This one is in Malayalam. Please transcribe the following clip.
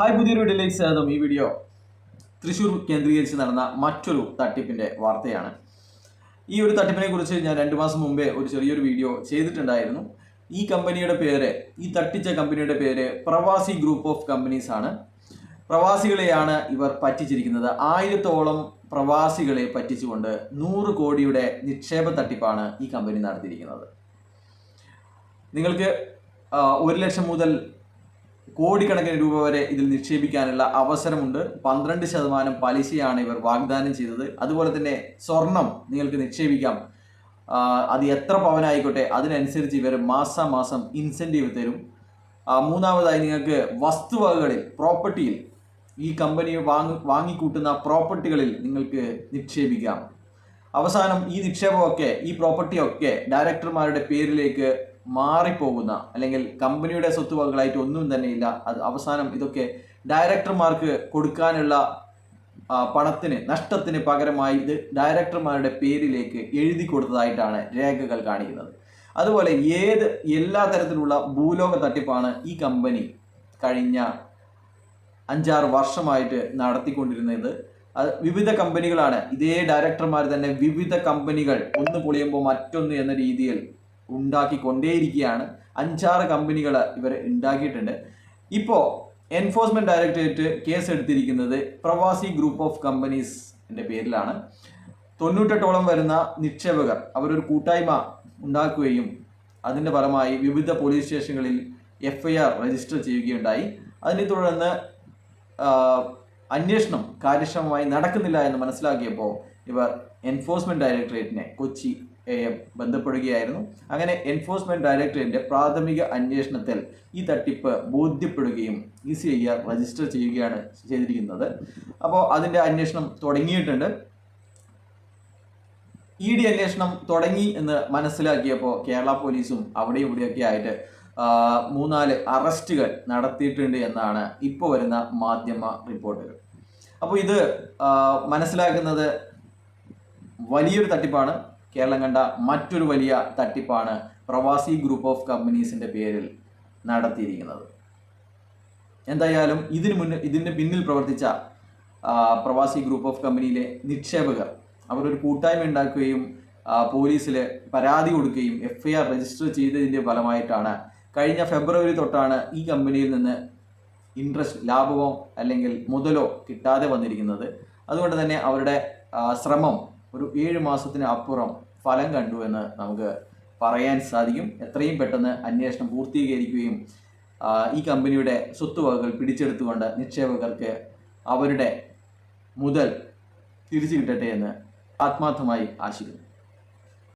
ഹായ് പുതിയൊരു വീഡിയോയിലേക്ക് സ്വാഗതം. ഈ വീഡിയോ തൃശ്ശൂർ കേന്ദ്രീകരിച്ച് നടന്ന മറ്റൊരു തട്ടിപ്പിന്റെ വാർത്തയാണ്. ഈ ഒരു തട്ടിപ്പിനെ കുറിച്ച് ഞാൻ രണ്ട് മാസം മുമ്പേ ഒരു ചെറിയൊരു വീഡിയോ ചെയ്തിട്ടുണ്ടായിരുന്നു. ഈ കമ്പനിയുടെ പേര് ഈ തട്ടിച്ച കമ്പനിയുടെ പേര് പ്രവാസി ഗ്രൂപ്പ് ഓഫ് കമ്പനീസ് ആണ്. പ്രവാസികളെയാണ് ഇവർ പറ്റിച്ചിരിക്കുന്നത്. ആയിരത്തോളം പ്രവാസികളെ പറ്റിച്ചുകൊണ്ട് നൂറ് കോടിയുടെ നിക്ഷേപ തട്ടിപ്പാണ് ഈ കമ്പനി നടത്തിയിരിക്കുന്നത്. നിങ്ങൾക്ക് ഒരു ലക്ഷം മുതൽ കോടിക്കണക്കിന് രൂപ വരെ ഇതിൽ നിക്ഷേപിക്കാനുള്ള അവസരമുണ്ട്. പന്ത്രണ്ട് ശതമാനം പലിശയാണ് ഇവർ വാഗ്ദാനം ചെയ്തത്. അതുപോലെ തന്നെ സ്വർണം നിങ്ങൾക്ക് നിക്ഷേപിക്കാം. അത് എത്ര പവനായിക്കോട്ടെ അതിനനുസരിച്ച് ഇവർ മാസാമാസം ഇൻസെന്റീവ് തരും. മൂന്നാമതായി നിങ്ങൾക്ക് വസ്തുവകകളിൽ പ്രോപ്പർട്ടിയിൽ ഈ കമ്പനി വാങ്ങി വാങ്ങിക്കൂട്ടുന്ന പ്രോപ്പർട്ടികളിൽ നിങ്ങൾക്ക് നിക്ഷേപിക്കാം. അവസാനം ഈ നിക്ഷേപമൊക്കെ ഈ പ്രോപ്പർട്ടിയൊക്കെ ഡയറക്ടർമാരുടെ പേരിലേക്ക് മാറിപ്പോകുന്ന അല്ലെങ്കിൽ കമ്പനിയുടെ സ്വത്തുവകകളായിട്ട് ഒന്നും തന്നെ ഇല്ല. അത് അവസാനം ഇതൊക്കെ ഡയറക്ടർമാർക്ക് കൊടുക്കാനുള്ള പണത്തിന് നഷ്ടത്തിന് പകരമായി ഇത് ഡയറക്ടർമാരുടെ പേരിലേക്ക് എഴുതി കൊടുത്തതായിട്ടാണ് രേഖകൾ കാണിക്കുന്നത്. അതുപോലെ ഏത് എല്ലാ തരത്തിലുള്ള ഭൂലോക തട്ടിപ്പാണ് ഈ കമ്പനി കഴിഞ്ഞ അഞ്ചാറ് വർഷമായിട്ട് നടത്തിക്കൊണ്ടിരുന്നത്. വിവിധ കമ്പനികളാണ്. ഇതേ ഡയറക്ടർമാർ തന്നെ വിവിധ കമ്പനികൾ ഒന്ന് പൊളിയുമ്പോൾ മറ്റൊന്ന് എന്ന രീതിയിൽ ഉണ്ടാക്കിക്കൊണ്ടേയിരിക്കുകയാണ്. അഞ്ചാറ് കമ്പനികൾ ഇവർ ഉണ്ടാക്കിയിട്ടുണ്ട്. ഇപ്പോൾ എൻഫോഴ്സ്മെന്റ് ഡയറക്ടറേറ്റ് കേസ് എടുത്തിരിക്കുന്നത് പ്രവാസി ഗ്രൂപ്പ് ഓഫ് കമ്പനീസിന്റെ പേരിലാണ്. തൊണ്ണൂറ്റെട്ടോളം വരുന്ന നിക്ഷേപകർ അവരൊരു കൂട്ടായ്മ ഉണ്ടാക്കുകയും അതിന്റെ ഫലമായി വിവിധ പോലീസ് സ്റ്റേഷനുകളിൽ എഫ് ഐ ആർ രജിസ്റ്റർ ചെയ്യുകയുണ്ടായി. അതിനെ തുടർന്ന് അന്വേഷണം കാര്യക്ഷമമായി നടക്കുന്നില്ല എന്ന് മനസ്സിലാക്കിയപ്പോൾ ഇവർ എൻഫോഴ്സ്മെന്റ് ഡയറക്ടറേറ്റിനെ കൊച്ചി ബന്ധപ്പെടുകയായിരുന്നു. അങ്ങനെ എൻഫോഴ്സ്മെന്റ് ഡയറക്ടറേറ്റിന്റെ പ്രാഥമിക അന്വേഷണത്തിൽ ഈ തട്ടിപ്പ് ബോധ്യപ്പെടുകയും E C I R register ചെയ്യുകയാണ് ചെയ്തിരിക്കുന്നത്. അപ്പോൾ അതിന്റെ അന്വേഷണം തുടങ്ങിയിട്ടുണ്ട്. ഇ ഡി അന്വേഷണം തുടങ്ങി എന്ന് മനസ്സിലാക്കിയപ്പോൾ കേരള പോലീസും അവിടെ ഇവിടെയൊക്കെ ആയിട്ട് മൂന്നാൽ അറസ്റ്റുകൾ നടത്തിയിട്ടുണ്ട് എന്നാണ് ഇപ്പോൾ വരുന്ന മാധ്യമ റിപ്പോർട്ടുകൾ. അപ്പോൾ ഇത് മനസ്സിലാക്കുന്നത് വലിയൊരു തട്ടിപ്പാണ്. കേരളം കണ്ട മറ്റൊരു വലിയ തട്ടിപ്പാണ് പ്രവാസി ഗ്രൂപ്പ് ഓഫ് കമ്പനീസിന്റെ പേരിൽ നടത്തിയിരിക്കുന്നത്. എന്തായാലും ഇതിന് മുന്നിൽ ഇതിന് പിന്നിൽ പ്രവർത്തിച്ച പ്രവാസി ഗ്രൂപ്പ് ഓഫ് കമ്പനിയിലെ നിക്ഷേപകർ അവരൊരു കൂട്ടായ്മ ഉണ്ടാക്കുകയും പോലീസിൽ പരാതി കൊടുക്കുകയും എഫ് ഐ ആർ രജിസ്റ്റർ ചെയ്തതിന്റെ ഫലമായിട്ടാണ് കഴിഞ്ഞ ഫെബ്രുവരി തൊട്ടാണ് ഈ കമ്പനിയിൽ നിന്ന് ഇൻട്രസ്റ്റ് ലാഭമോ അല്ലെങ്കിൽ മുതലോ കിട്ടാതെ വന്നിരിക്കുന്നത്. അതുകൊണ്ട് തന്നെ അവരുടെ ശ്രമം ഒരു ഏഴ് മാസത്തിന് അപ്പുറം ഫലം കണ്ടു എന്ന് നമുക്ക് പറയാൻ സാധിക്കും. എത്രയും പെട്ടെന്ന് അന്വേഷണം പൂർത്തീകരിക്കുകയും ഈ കമ്പനിയുടെ സ്വത്തുവകകൾ പിടിച്ചെടുത്തുകൊണ്ട് നിക്ഷേപകർക്ക് അവരുടെ മുതൽ തിരിച്ചു കിട്ടട്ടെ എന്ന് ആത്മാർത്ഥമായി ആശിക്കുന്നു.